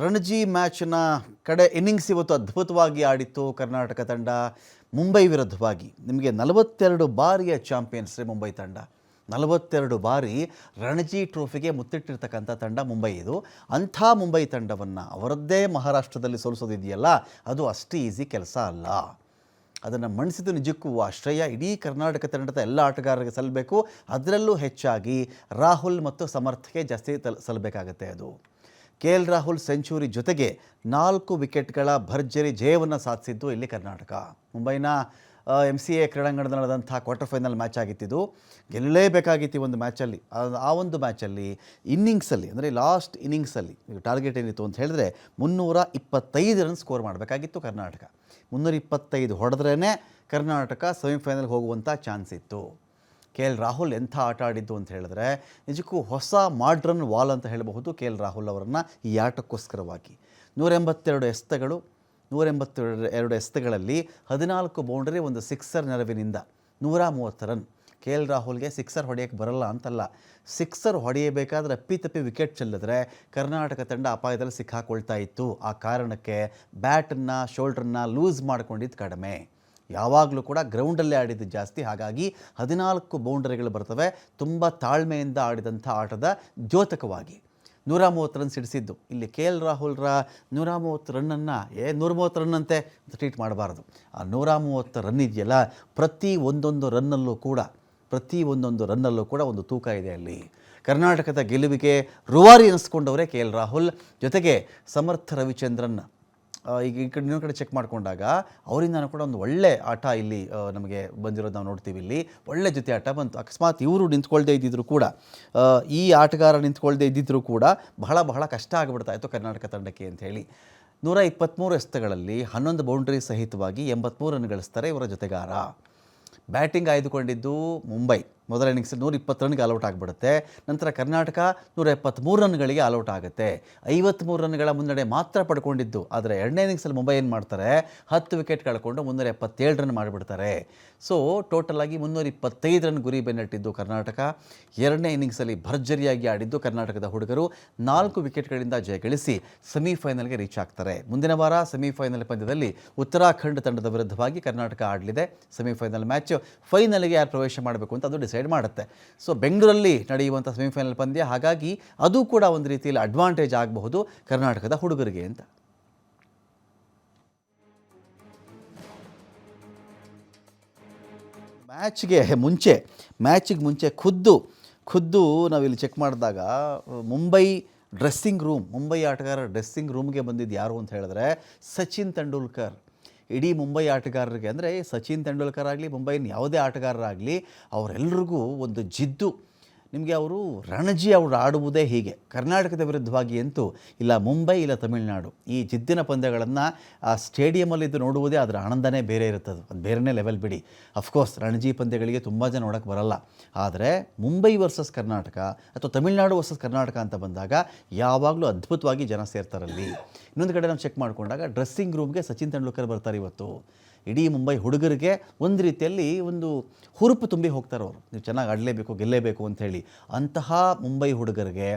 ರಣಜಿ ಮ್ಯಾಚ್ನ ಕಡೆ ಇನ್ನಿಂಗ್ಸ್ ಇವತ್ತು ಅದ್ಭುತವಾಗಿ ಆಡಿತ್ತು ಕರ್ನಾಟಕ ತಂಡ, ಮುಂಬೈ ವಿರುದ್ಧವಾಗಿ. ನಿಮಗೆ ನಲವತ್ತೆರಡು ಬಾರಿಯ ಚಾಂಪಿಯನ್ಸ್ ರೀ ಮುಂಬೈ ತಂಡ. ನಲವತ್ತೆರಡು ಬಾರಿ ರಣಜಿ ಟ್ರೋಫಿಗೆ ಮುತ್ತಿಟ್ಟಿರ್ತಕ್ಕಂಥ ತಂಡ ಮುಂಬೈ ಇದು. ಅಂಥ ಮುಂಬೈ ತಂಡವನ್ನು ಅವರದ್ದೇ ಮಹಾರಾಷ್ಟ್ರದಲ್ಲಿ ಸೋಲಿಸೋದಿದೆಯಲ್ಲ, ಅದು ಅಷ್ಟು ಈಸಿ ಕೆಲಸ ಅಲ್ಲ. ಅದನ್ನು ಮಣಿಸಿದ ನಿಜಕ್ಕೂ ಆಶ್ರಯ. ಇಡೀ ಕರ್ನಾಟಕ ತಂಡದ ಎಲ್ಲ ಆಟಗಾರರಿಗೆ ಸಲ್ಲಬೇಕು ಅದರಲ್ಲೂ ಹೆಚ್ಚಾಗಿ ರಾಹುಲ್ ಮತ್ತು ಸಮರ್ಥಕ್ಕೆ ಜಾಸ್ತಿ ತಲ್ ಸಲ್ಲಬೇಕಾಗತ್ತೆ ಅದು. ಕೆ ಎಲ್ ರಾಹುಲ್ ಸೆಂಚುರಿ ಜೊತೆಗೆ ನಾಲ್ಕು ವಿಕೆಟ್ಗಳ ಭರ್ಜರಿ ಜಯವನ್ನು ಸಾಧಿಸಿದ್ದು ಇಲ್ಲಿ ಕರ್ನಾಟಕ. ಮುಂಬೈನ ಎಂ ಸಿ ಎ ಕ್ರೀಡಾಂಗಣದಲ್ಲಿ ನಡೆದಂಥ ಕ್ವಾರ್ಟರ್ ಫೈನಲ್ ಮ್ಯಾಚ್ ಆಗಿತ್ತಿದ್ದು ಗೆಲ್ಲಲೇಬೇಕಾಗಿತ್ತು ಈ ಒಂದು ಮ್ಯಾಚಲ್ಲಿ ಆ- ಒಂದು ಮ್ಯಾಚಲ್ಲಿ ಇನ್ನಿಂಗ್ಸಲ್ಲಿ ಅಂದರೆ ಲಾಸ್ಟ್ ಇನ್ನಿಂಗ್ಸಲ್ಲಿ ಟಾರ್ಗೆಟ್ ಏನಿತ್ತು ಅಂತ ಹೇಳಿದ್ರೆ ಮುನ್ನೂರ ಇಪ್ಪತ್ತೈದು ರನ್ ಸ್ಕೋರ್ ಮಾಡಬೇಕಾಗಿತ್ತು ಕರ್ನಾಟಕ. ಮುನ್ನೂರ ಇಪ್ಪತ್ತೈದು ಹೊಡೆದ್ರೇ ಕರ್ನಾಟಕ ಸೆಮಿಫೈನಲ್ಗೆ ಹೋಗುವಂಥ ಚಾನ್ಸ್ ಇತ್ತು. ಕೆ ಎಲ್ ರಾಹುಲ್ ಎಂಥ ಆಟ ಆಡಿದ್ದು ಅಂತ ಹೇಳಿದ್ರೆ, ನಿಜಕ್ಕೂ ಹೊಸ ಮಾಡ್ರನ್ ವಾಲ್ ಅಂತ ಹೇಳಬಹುದು ಕೆ ಎಲ್ ರಾಹುಲ್ ಅವರನ್ನು ಈ ಆಟಕ್ಕೋಸ್ಕರವಾಗಿ. ನೂರೆಂಬತ್ತೆರಡು ಎಸ್ತಗಳು ನೂರ ಎಂಬತ್ತೆರಡು ಎರಡು ಎಸ್ತಗಳಲ್ಲಿ ಹದಿನಾಲ್ಕು ಬೌಂಡರಿ, ಒಂದು ಸಿಕ್ಸರ್ ನೆರವಿನಿಂದ ನೂರ ಮೂವತ್ತು ರನ್. ಕೆ ಎಲ್ ರಾಹುಲ್ಗೆ ಸಿಕ್ಸರ್ ಹೊಡೆಯೋಕ್ಕೆ ಬರಲ್ಲ ಅಂತಲ್ಲ. ಸಿಕ್ಸರ್ ಹೊಡೆಯಬೇಕಾದ್ರೆ ಅಪ್ಪಿತಪ್ಪಿ ವಿಕೆಟ್ ಚೆಲ್ಲಿದ್ರೆ ಕರ್ನಾಟಕ ತಂಡ ಅಪಾಯದಲ್ಲಿ ಸಿಕ್ಕಾಕೊಳ್ತಾ ಇತ್ತು. ಆ ಕಾರಣಕ್ಕೆ ಬ್ಯಾಟನ್ನು, ಶೋಲ್ಡ್ರನ್ನ ಲೂಸ್ ಮಾಡ್ಕೊಂಡಿದ್ದು ಕಡಿಮೆ. ಯಾವಾಗಲೂ ಕೂಡ ಗ್ರೌಂಡಲ್ಲೇ ಆಡಿದ್ದು ಜಾಸ್ತಿ. ಹಾಗಾಗಿ ಹದಿನಾಲ್ಕು ಬೌಂಡರಿಗಳು ಬರ್ತವೆ. ತುಂಬ ತಾಳ್ಮೆಯಿಂದ ಆಡಿದಂಥ ಆಟದ ದ್ಯೋತಕವಾಗಿ. ನೂರ ಮೂವತ್ತು ರನ್ ಸಿಡಿಸಿದ್ದು. ಇಲ್ಲಿ ಕೆ ಎಲ್ ರಾಹುಲ್ರ ನೂರ ಮೂವತ್ತು ರನ್ನನ್ನು, ಏ, ನೂರ ಮೂವತ್ತು ರನ್ ಅಂತೆ ಟ್ರೀಟ್ ಮಾಡಬಾರ್ದು. ಆ ನೂರ ಮೂವತ್ತು ರನ್ ಇದೆಯಲ್ಲ, ಪ್ರತಿ ಒಂದೊಂದು ರನ್ನಲ್ಲೂ ಕೂಡ, ಪ್ರತಿ ಒಂದೊಂದು ರನ್ನಲ್ಲೂ ಕೂಡ ಒಂದು ತೂಕ ಇದೆ ಅಲ್ಲಿ. ಕರ್ನಾಟಕದ ಗೆಲುವಿಗೆ ರುವಾರಿ ಅನಿಸ್ಕೊಂಡವರೇ ಕೆ ಎಲ್ ರಾಹುಲ್. ಜೊತೆಗೆ ಸಮರ್ಥ ರವಿಚಂದ್ರನ್. ಈಗ ಈ ಕಡೆ ಇನ್ನೊಂದು ಕಡೆ ಚೆಕ್ ಮಾಡಿಕೊಂಡಾಗ ಅವರಿಂದನೂ ಕೂಡ ಒಂದು ಒಳ್ಳೆ ಆಟ ಇಲ್ಲಿ ನಮಗೆ ಬಂದಿರೋದು ನಾವು ನೋಡ್ತೀವಿ ಇಲ್ಲಿ. ಒಳ್ಳೆ ಜೊತೆ ಆಟ ಬಂತು. ಅಕಸ್ಮಾತ್ ಇವರು ನಿಂತ್ಕೊಳ್ದೇ ಇದ್ದಿದ್ರು ಕೂಡ ಈ ಆಟಗಾರ ನಿಂತ್ಕೊಳ್ದೇ ಇದ್ದಿದ್ರು ಕೂಡ ಬಹಳ ಬಹಳ ಕಷ್ಟ ಆಗಿಬಿಡ್ತಾ ಇತ್ತು ಕರ್ನಾಟಕ ತಂಡಕ್ಕೆ ಅಂತ ಹೇಳಿ. ನೂರ ಇಪ್ಪತ್ತ್ಮೂರು ಎಸ್ತಗಳಲ್ಲಿ ಹನ್ನೊಂದು ಬೌಂಡ್ರಿ ಸಹಿತವಾಗಿ ಎಂಬತ್ತ್ಮೂರನ್ನು ರನ್ ಗಳಿಸ್ತಾರೆ ಇವರ ಜೊತೆಗಾರ. ಬ್ಯಾಟಿಂಗ್ ಆಯ್ದುಕೊಂಡಿದ್ದು ಮುಂಬೈ ಮೊದಲ ಇನ್ನಿಂಗ್ಸಲ್ಲಿ ನೂರ ಇಪ್ಪತ್ತು ರನ್ಗೆ ಆಲ್ಔಟ್ ಆಗಿಬಿಡುತ್ತೆ. ನಂತರ ಕರ್ನಾಟಕ ನೂರ ಎಪ್ಪತ್ತ್ಮೂರು ರನ್ಗಳಿಗೆ ಆಲ್ಔಟ್ ಆಗುತ್ತೆ. ಐವತ್ತ್ಮೂರು ರನ್ಗಳ ಮುನ್ನಡೆ ಮಾತ್ರ ಪಡ್ಕೊಂಡಿದ್ದು. ಆದರೆ ಎರಡನೇ ಇನ್ನಿಂಗ್ಸಲ್ಲಿ ಮುಂಬೈ ಏನು ಮಾಡ್ತಾರೆ? ಹತ್ತು ವಿಕೆಟ್ ಕಳ್ಕೊಂಡು ಮುನ್ನೂರ ಎಪ್ಪತ್ತೇಳು ರನ್ ಮಾಡಿಬಿಡ್ತಾರೆ. ಸೊ ಟೋಟಲ್ ಆಗಿ ಮುನ್ನೂರ ಇಪ್ಪತ್ತೈದು ರನ್ ಗುರಿ ಬೆನ್ನಟ್ಟಿದ್ದು ಕರ್ನಾಟಕ. ಎರಡನೇ ಇನ್ನಿಂಗ್ಸಲ್ಲಿ ಭರ್ಜರಿಯಾಗಿ ಆಡಿದ್ದು ಕರ್ನಾಟಕದ ಹುಡುಗರು. ನಾಲ್ಕು ವಿಕೆಟ್ಗಳಿಂದ ಜಯ ಗಳಿಸಿ ಸೆಮಿಫೈನಲ್ಗೆ ರೀಚ್ ಆಗ್ತಾರೆ. ಮುಂದಿನ ವಾರ ಸೆಮಿಫೈನಲ್ ಪಂದ್ಯದಲ್ಲಿ ಉತ್ತರಾಖಂಡ್ ತಂಡದ ವಿರುದ್ಧವಾಗಿ ಕರ್ನಾಟಕ ಆಡಲಿದೆ. ಸೆಮಿಫೈನಲ್ ಮ್ಯಾಚ್ ಫೈನಲ್ಗೆ ಯಾರು ಪ್ರವೇಶ ಮಾಡಬೇಕು ಅಂತ ಅದು ಡಿಸೈಡ್ ಮಾಡುತ್ತೆ. ಸೊ ಬೆಂಗಳೂರಲ್ಲಿ ನಡೆಯುವಂಥ ಸೆಮಿಫೈನಲ್ ಪಂದ್ಯ, ಹಾಗಾಗಿ ಅದು ಕೂಡ ಒಂದು ರೀತಿಯಲ್ಲಿ ಅಡ್ವಾಂಟೇಜ್ ಆಗಬಹುದು ಕರ್ನಾಟಕದ ಹುಡುಗರಿಗೆ ಅಂತ. ಮ್ಯಾಚ್ಗೆ ಮುಂಚೆ, ಮ್ಯಾಚಿಗೆ ಮುಂಚೆ ಖುದ್ದು ಖುದ್ದು ನಾವಿಲ್ಲಿ ಚೆಕ್ ಮಾಡಿದಾಗ, ಮುಂಬೈ ಡ್ರೆಸ್ಸಿಂಗ್ ರೂಮ್ ಮುಂಬೈ ಆಟಗಾರ ಡ್ರೆಸ್ಸಿಂಗ್ ರೂಮ್ಗೆ ಬಂದಿದ್ದು ಯಾರು ಅಂತ ಹೇಳಿದ್ರೆ ಸಚಿನ್ ತೆಂಡೂಲ್ಕರ್. ಇಡೀ ಮುಂಬೈ ಆಟಗಾರರಿಗೆ ಅಂದರೆ ಸಚಿನ್ ತೆಂಡೂಲ್ಕರ್ ಆಗಲಿ ಮುಂಬೈನ ಯಾವುದೇ ಆಟಗಾರರಾಗಲಿ ಅವರೆಲ್ಲರಿಗೂ ಒಂದು ಜಿದ್ದು. ನಿಮಗೆ ಅವರು ರಣಜಿ ಅವರು ಆಡುವುದೇ ಹೀಗೆ. ಕರ್ನಾಟಕದ ವಿರುದ್ಧವಾಗಿ ಅಂತೂ ಇಲ್ಲ ಮುಂಬೈ ಇಲ್ಲ ತಮಿಳುನಾಡು. ಈ ಜಿದ್ದಿನ ಪಂದ್ಯಗಳನ್ನು ಆ ಸ್ಟೇಡಿಯಮಲ್ಲಿದ್ದು ನೋಡುವುದೇ ಅದರ ಆನಂದನೇ ಬೇರೆ ಇರುತ್ತದೆ. ಅದು ಬೇರೆನೇ ಲೆವೆಲ್ ಬಿಡಿ. ಅಫ್ಕೋರ್ಸ್ ರಣಜಿ ಪಂದ್ಯಗಳಿಗೆ ತುಂಬ ಜನ ನೋಡೋಕ್ಕೆ ಬರಲ್ಲ. ಆದರೆ ಮುಂಬೈ ವರ್ಸಸ್ ಕರ್ನಾಟಕ ಅಥವಾ ತಮಿಳುನಾಡು ವರ್ಸಸ್ ಕರ್ನಾಟಕ ಅಂತ ಬಂದಾಗ ಯಾವಾಗಲೂ ಅದ್ಭುತವಾಗಿ ಜನ ಸೇರ್ತಾರಲ್ಲಿ. ಇನ್ನೊಂದು ಕಡೆ ನಾವು ಚೆಕ್ ಮಾಡಿಕೊಂಡಾಗ ಡ್ರೆಸ್ಸಿಂಗ್ ರೂಮ್ಗೆ ಸಚಿನ್ ತೆಂಡೂಲ್ಕರ್ ಬರ್ತಾರೆ ಇವತ್ತು. ಇಡೀ ಮುಂಬೈ ಹುಡುಗರಿಗೆ ಒಂದು ರೀತಿಯಲ್ಲಿ ಒಂದು ಹುರುಪು ತುಂಬಿ ಹೋಗ್ತಾರೆ ಅವರು. ನೀವು ಚೆನ್ನಾಗಿ ಆಡಲೇಬೇಕು, ಗೆಲ್ಲೇಬೇಕು ಅಂಥೇಳಿ ಅಂತಹ ಮುಂಬೈ ಹುಡುಗರಿಗೆ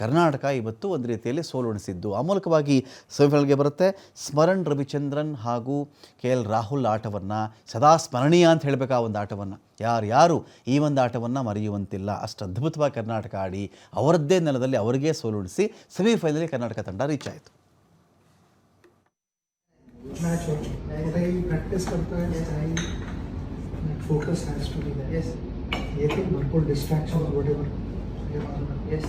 ಕರ್ನಾಟಕ ಇವತ್ತು ಒಂದು ರೀತಿಯಲ್ಲಿ ಸೋಲುಣಿಸಿದ್ದು ಆ ಮೂಲಕವಾಗಿ ಸೆಮಿಫೈನಲ್ಗೆ ಬರುತ್ತೆ. ಸ್ಮರಣ್ ರವಿಚಂದ್ರನ್ ಹಾಗೂ ಕೆ ಎಲ್ ರಾಹುಲ್ ಆಟವನ್ನು ಸದಾ ಸ್ಮರಣೀಯ ಅಂತ ಹೇಳಬೇಕು ಆ ಒಂದು ಆಟವನ್ನು. ಯಾರ್ಯಾರು ಈ ಒಂದು ಆಟವನ್ನು ಮರೆಯುವಂತಿಲ್ಲ. ಅಷ್ಟು ಅದ್ಭುತವಾಗಿ ಕರ್ನಾಟಕ ಆಡಿ ಅವರದ್ದೇ ನೆಲದಲ್ಲಿ ಅವರಿಗೆ ಸೋಲುಣಿಸಿ ಸೆಮಿಫೈನಲ್ಗೆ ಕರ್ನಾಟಕ ತಂಡ ರೀಚ್ ಆಯಿತು. मैच हो थोड़ा ही प्रैक्टिस करता है style focus has to be there Yes. ये थिंक भरपूर distraction whatever Yes.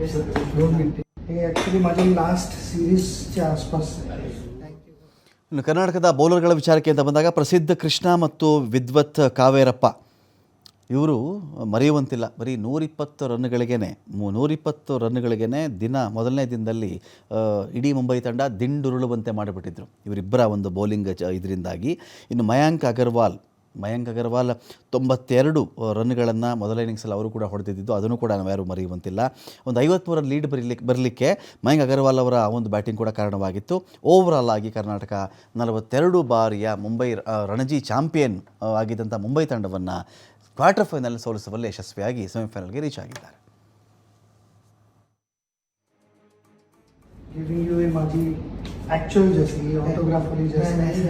Yes, don't be hey actually माझ्या लास्ट सिरीजच्या आसपास आहे थँक्यू ಇನ್ನು ಕರ್ನಾಟಕದ ಬೌಲರ್ಗಳ ವಿಚಾರಕ್ಕೆ ಅಂತ ಬಂದಾಗ ಪ್ರಸಿದ್ಧ ಕೃಷ್ಣ ಮತ್ತು ವಿದ್ವತ್ ಕಾವೇರಪ್ಪ ಇವರು ಮರೆಯುವಂತಿಲ್ಲ. ಬರೀ ನೂರಿಪ್ಪತ್ತು ರನ್ಗಳಿಗೇ ನೂರಿಪ್ಪತ್ತು ರನ್ಗಳಿಗೇ ದಿನ ಮೊದಲನೇ ದಿನದಲ್ಲಿ ಇಡೀ ಮುಂಬೈ ತಂಡ ದಿಂಡುರುಳುವಂತೆ ಮಾಡಿಬಿಟ್ಟಿದ್ರು. ಇವರಿಬ್ಬರ ಒಂದು ಬೌಲಿಂಗ್ ಚ ಇದರಿಂದಾಗಿ. ಇನ್ನು ಮಯಾಂಕ್ ಅಗರ್ವಾಲ್ ಮಯಾಂಕ್ ಅಗರ್ವಾಲ್ ತೊಂಬತ್ತೆರಡು ರನ್ಗಳನ್ನು ಮೊದಲ ಇನ್ನಿಂಗ್ಸಲ್ಲಿ ಅವರು ಕೂಡ ಹೊಡೆದಿದ್ದು, ಅದನ್ನು ಕೂಡ ನಾವು ಯಾರೂ ಮರೆಯುವಂತಿಲ್ಲ. ಒಂದು ಐವತ್ಮೂರ ಲೀಡ್ ಬರಲಿಕ್ಕೆ ಬರಲಿಕ್ಕೆ ಮಯಾಂಕ್ ಅಗರ್ವಾಲ್ ಅವರ ಒಂದು ಬ್ಯಾಟಿಂಗ್ ಕೂಡ ಕಾರಣವಾಗಿತ್ತು. ಓವರಾಲ್ ಆಗಿ ಕರ್ನಾಟಕ ನಲವತ್ತೆರಡು ಬಾರಿಯ ಮುಂಬೈ ರಣಜಿ ಚಾಂಪಿಯನ್ ಆಗಿದ್ದಂಥ ಮುಂಬೈ ತಂಡವನ್ನು ಕ್ವಾರ್ಟರ್ ಫೈನಲ್ ಸೋಲಿಸುವಲ್ಲಿ ಯಶಸ್ವಿಯಾಗಿ ಸೆಮಿಫೈನಲ್ಗೆ ರೀಚ್ ಆಗಿದ್ದಾರೆ giving you emoji actual Jessie, autograph only Jessie.